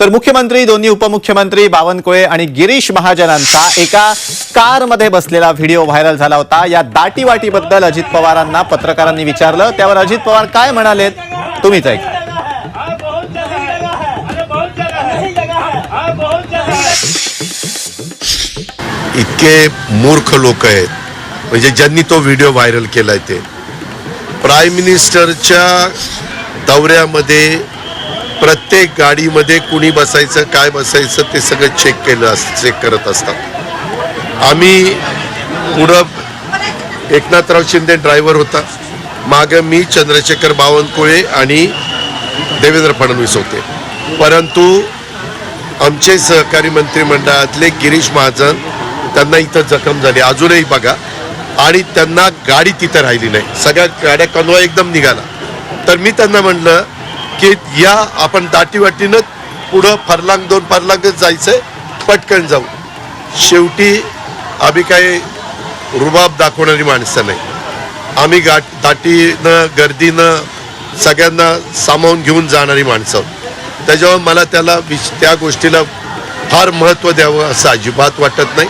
तर मुख्यमंत्री दोन्ही उपमुख्यमंत्री बावनकुळे आणि गिरीश महाजनांचा एका कारमध्ये बसलेला व्हिडिओ व्हायरल झाला होता. या दाटीवाटीबद्दल अजित पवारांना पत्रकारांनी विचारलं. त्यावर अजित पवार काय म्हणालेत? तुम्हीच ऐका. इतके मूर्ख लोक आहेत. म्हणजे ज्यांनी तो व्हिडिओ व्हायरल केलाय ते. प्राईम मिनिस्टरच्या दौऱ्यामध्ये प्रत्येक गाडीमध्ये कुणी बसायचं काय बसायचं ते सगळं चेक केलं अस चेक करत असतात. आम्ही पुढं एकनाथराव शिंदे ड्रायव्हर होता. मागं मी चंद्रशेखर बावनकुळे आणि देवेंद्र फडणवीस होते. परंतु आमचे सहकारी मंत्रिमंडळातले गिरीश महाजन त्यांना इथं जखम झाली. अजूनही बघा. आणि त्यांना गाडी तिथं राहिली नाही. सगळ्या गाड्या कनवा एकदम निघाला. तर मी त्यांना म्हणलं की या आपण दाटीवाटीनं पुढं फरलांग दोन फरलांगच जायचंय पटकन जाऊ. शेवटी आम्ही काही रुबाब दाखवणारी माणसं नाही. आम्ही गाठ दाटीनं गर्दीनं सगळ्यांना सामावून घेऊन जाणारी माणसं. आहोत त्याच्यावर मला त्याला विश त्या गोष्टीला फार महत्त्व द्यावं असं अजिबात वाटत नाही.